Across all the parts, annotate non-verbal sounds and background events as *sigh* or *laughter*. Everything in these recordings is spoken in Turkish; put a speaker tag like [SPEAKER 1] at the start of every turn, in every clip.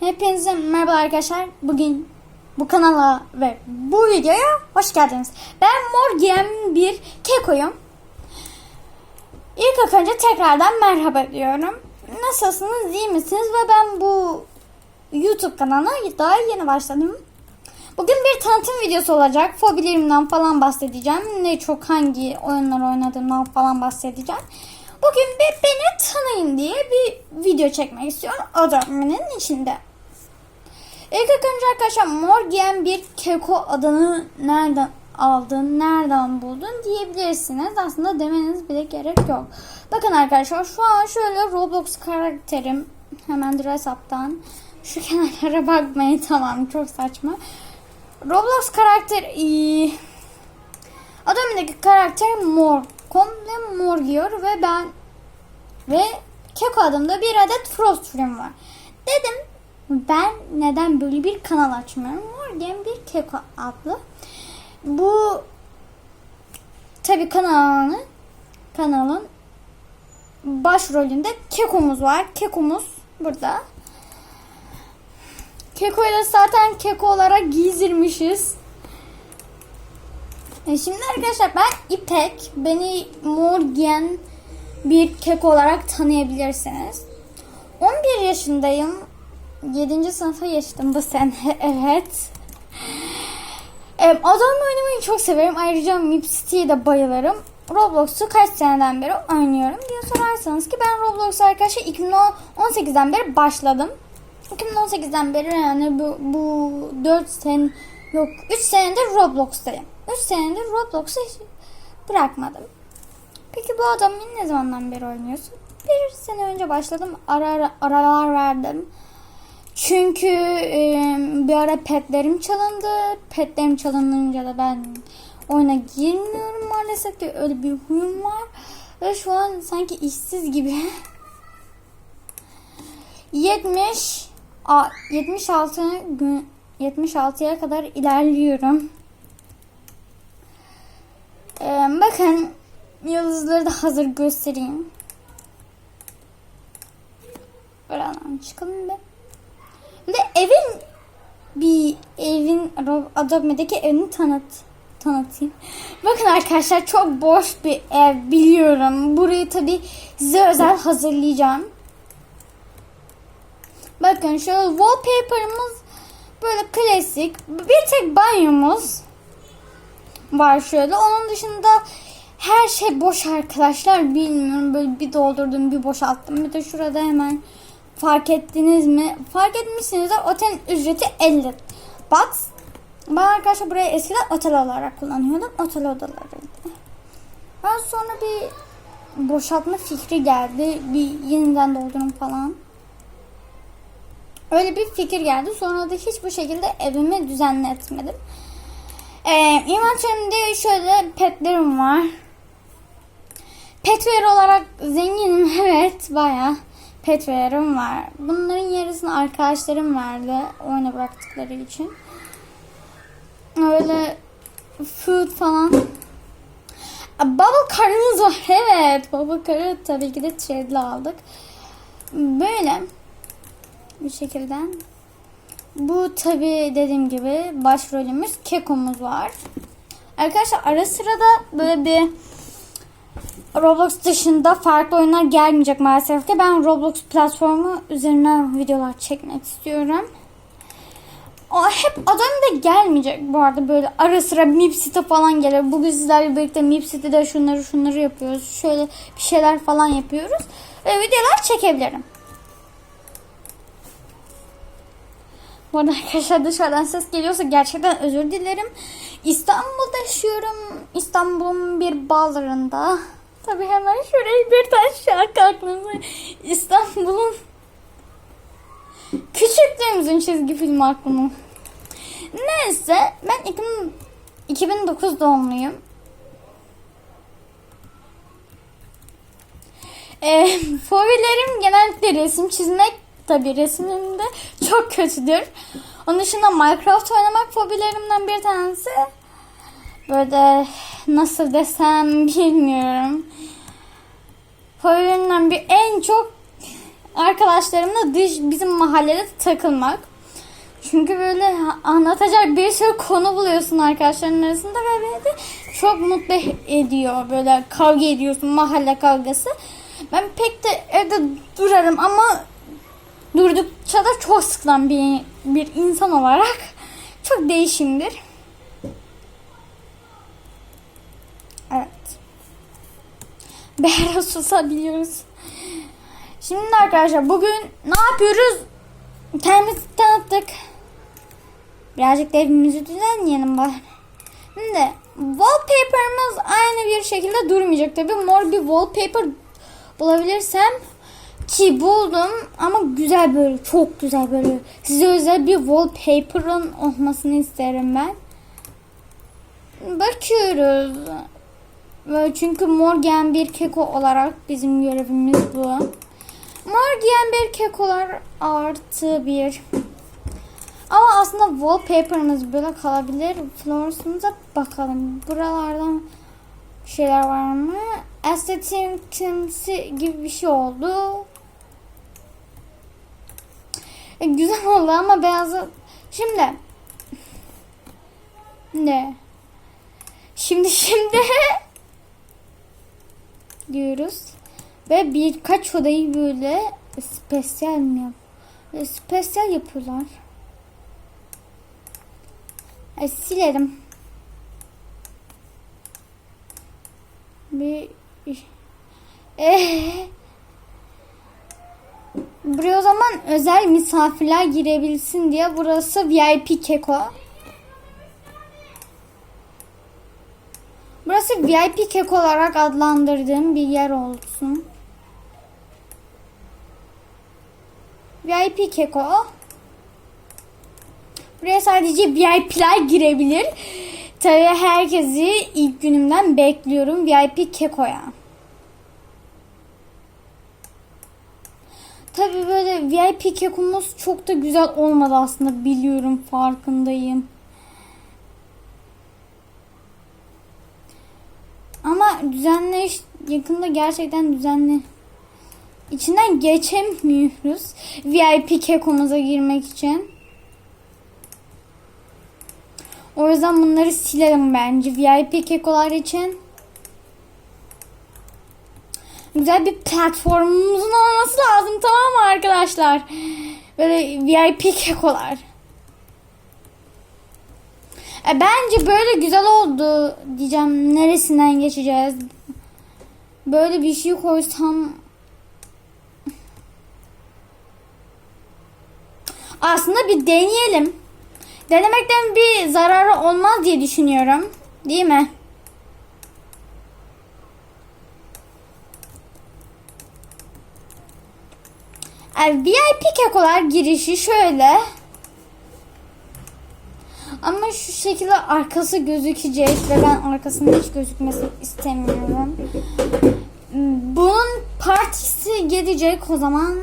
[SPEAKER 1] Hepinize merhaba arkadaşlar. Bugün bu kanala ve bu videoya hoş geldiniz. Ben mor giyen bir kekoyum. İlk önce tekrardan merhaba diyorum. Nasılsınız, iyi misiniz? Ve ben bu YouTube kanalına daha yeni başladım. Bugün bir tanıtım videosu olacak. Fobilerimden falan bahsedeceğim. Ne çok hangi oyunlar oynadığımdan falan bahsedeceğim. Bugün bir beni tanıyın diye bir video çekmek istiyorum. Adamın içinde. İlk önce arkadaşlar mor giyen bir keko adını nereden aldın, nereden buldun diyebilirsiniz. Aslında demeniz bile gerek yok. Bakın arkadaşlar şu an şöyle Roblox karakterim. Hemen dress up'tan. Şu *laughs* kenarlara bakmayın tamam çok saçma. Roblox karakter iyi. Adamındaki karakter mor. Komple mor giyiyor ve ben ve Keko adında bir adet Frost film var. Dedim ben neden böyle bir kanal açmıyorum? Morgan bir Keko adlı. Bu tabi kanalını kanalın başrolünde Keko'muz var. Keko'muz burada. Keko'yu da zaten Keko olarak giydirmişiz. E şimdi arkadaşlar ben İpek. Beni mor giyen bir kek olarak tanıyabilirsiniz. 11 yaşındayım. 7. sınıfa geçtim bu sene. *laughs* Evet. E, Adamla oynamayı çok severim. Ayrıca Mip City'ye de bayılırım. Roblox'u kaç seneden beri oynuyorum diye sorarsanız ki ben Roblox arkadaşlar 2018'den beri başladım. 2018'den beri yani bu, bu 4 sene yok 3 senedir Roblox'tayım. 3 senedir Roblox'u bırakmadım. Peki bu adamı ne zamandan beri oynuyorsun? Bir sene önce başladım. Ara, ara aralar verdim. Çünkü e, bir ara petlerim çalındı. Petlerim çalınınca da ben oyuna girmiyorum maalesef ki öyle bir huyum var. Ve şu an sanki işsiz gibi. *laughs* 70 a, 76 gün 76'ya kadar ilerliyorum. Ee, bakın yıldızları da hazır göstereyim. Buradan çıkalım bir. De evin bir evin Adobe'deki evini tanıt tanıtayım. Bakın arkadaşlar çok boş bir ev biliyorum. Burayı tabi size özel hazırlayacağım. Bakın şu wallpaper'ımız böyle klasik. Bir tek banyomuz var şöyle. Onun dışında her şey boş arkadaşlar. Bilmiyorum böyle bir doldurdum bir boşalttım. Bir de şurada hemen fark ettiniz mi? Fark etmişsinizdir. Otelin ücreti 50 bucks. Ben arkadaşlar burayı eskiden otel olarak kullanıyordum. Otel odalarıydı. Ben sonra bir boşaltma fikri geldi. Bir yeniden doldurun falan. Öyle bir fikir geldi. Sonra da hiçbir şekilde evimi düzenletmedim. Ee, inventörümde şöyle petlerim var. Petware olarak zenginim *laughs* evet baya petware'ım var. Bunların yarısını arkadaşlarım verdi oyuna bıraktıkları için. Öyle food falan. Bubble karımız var *laughs* evet. Bubble karı tabii ki de trade'le aldık. Böyle bir şekilde. Bu tabi dediğim gibi başrolümüz Keko'muz var. Arkadaşlar ara sırada böyle bir Roblox dışında farklı oyunlar gelmeyecek maalesef ki. Ben Roblox platformu üzerinden videolar çekmek istiyorum. O hep adam da gelmeyecek bu arada böyle ara sıra Mip City falan gelir. Bugün sizlerle birlikte Mip City'de şunları şunları yapıyoruz. Şöyle bir şeyler falan yapıyoruz. Ve videolar çekebilirim. Bu arada arkadaşlar dışarıdan ses geliyorsa gerçekten özür dilerim. İstanbul'da yaşıyorum. İstanbul'un bir bağlarında. Tabi hemen şuraya bir taş şarkı aklımıza. İstanbul'un küçüklüğümüzün çizgi filmi aklıma. Neyse ben 2000, 2009 doğumluyum. E, fobilerim genellikle resim çizmek. Tabi resimimde çok kötüdür. Onun dışında Minecraft oynamak fobilerimden bir tanesi. Böyle nasıl desem bilmiyorum. Fobilerimden bir en çok arkadaşlarımla dış bizim mahallede takılmak. Çünkü böyle anlatacak bir sürü konu buluyorsun arkadaşların arasında ve beni de çok mutlu ediyor. Böyle kavga ediyorsun mahalle kavgası. Ben pek de evde durarım ama durdukça da çok sıkılan bir, bir insan olarak çok değişimdir. Evet. *laughs* Behra susabiliyoruz. Şimdi arkadaşlar bugün ne yapıyoruz? Kendimizi tanıttık. Birazcık da evimizi düzenleyelim bari. Şimdi wallpaper'ımız aynı bir şekilde durmayacak. Tabi mor bir wallpaper bulabilirsem ki buldum ama güzel böyle çok güzel böyle size özel bir wallpaper'ın olmasını isterim ben. Bakıyoruz. Çünkü mor giyen bir keko olarak bizim görevimiz bu. Mor giyen bir kekolar artı bir. Ama aslında wallpaper'ımız böyle kalabilir. Flores'umuza bakalım. Buralardan şeyler var mı? Estetiğimsi gibi bir şey oldu. E, güzel oldu ama beyazı... Şimdi... Ne? Şimdi *laughs* şimdi... diyoruz. Ve birkaç odayı böyle spesyal mi yap? Böyle spesyal yapıyorlar. E, silerim. Bir *laughs* eh. Buraya o zaman özel misafirler girebilsin diye burası VIP keko. Burası VIP kek olarak adlandırdığım bir yer olsun. VIP keko. Buraya sadece VIP'ler girebilir. Tabii herkesi ilk günümden bekliyorum VIP kekoya. Tabii böyle VIP kekomuz çok da güzel olmadı aslında biliyorum farkındayım. İş yakında gerçekten düzenli. İçinden geçemiyoruz. VIP kekomuza girmek için. O yüzden bunları silerim bence. VIP kekolar için. Güzel bir platformumuzun olması lazım tamam mı arkadaşlar? Böyle VIP kekolar. E, bence böyle güzel oldu diyeceğim. Neresinden geçeceğiz? Böyle bir şey koysam aslında bir deneyelim. Denemekten bir zararı olmaz diye düşünüyorum. Değil mi? Yani VIP kekolar girişi şöyle. Ama şu şekilde arkası gözükecek ve ben arkasının hiç gözükmesini istemiyorum. Bunun partisi gelecek o zaman.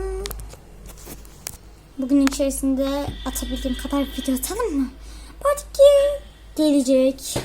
[SPEAKER 1] Bugün içerisinde atabildiğim kadar video atalım mı? Parti gelecek.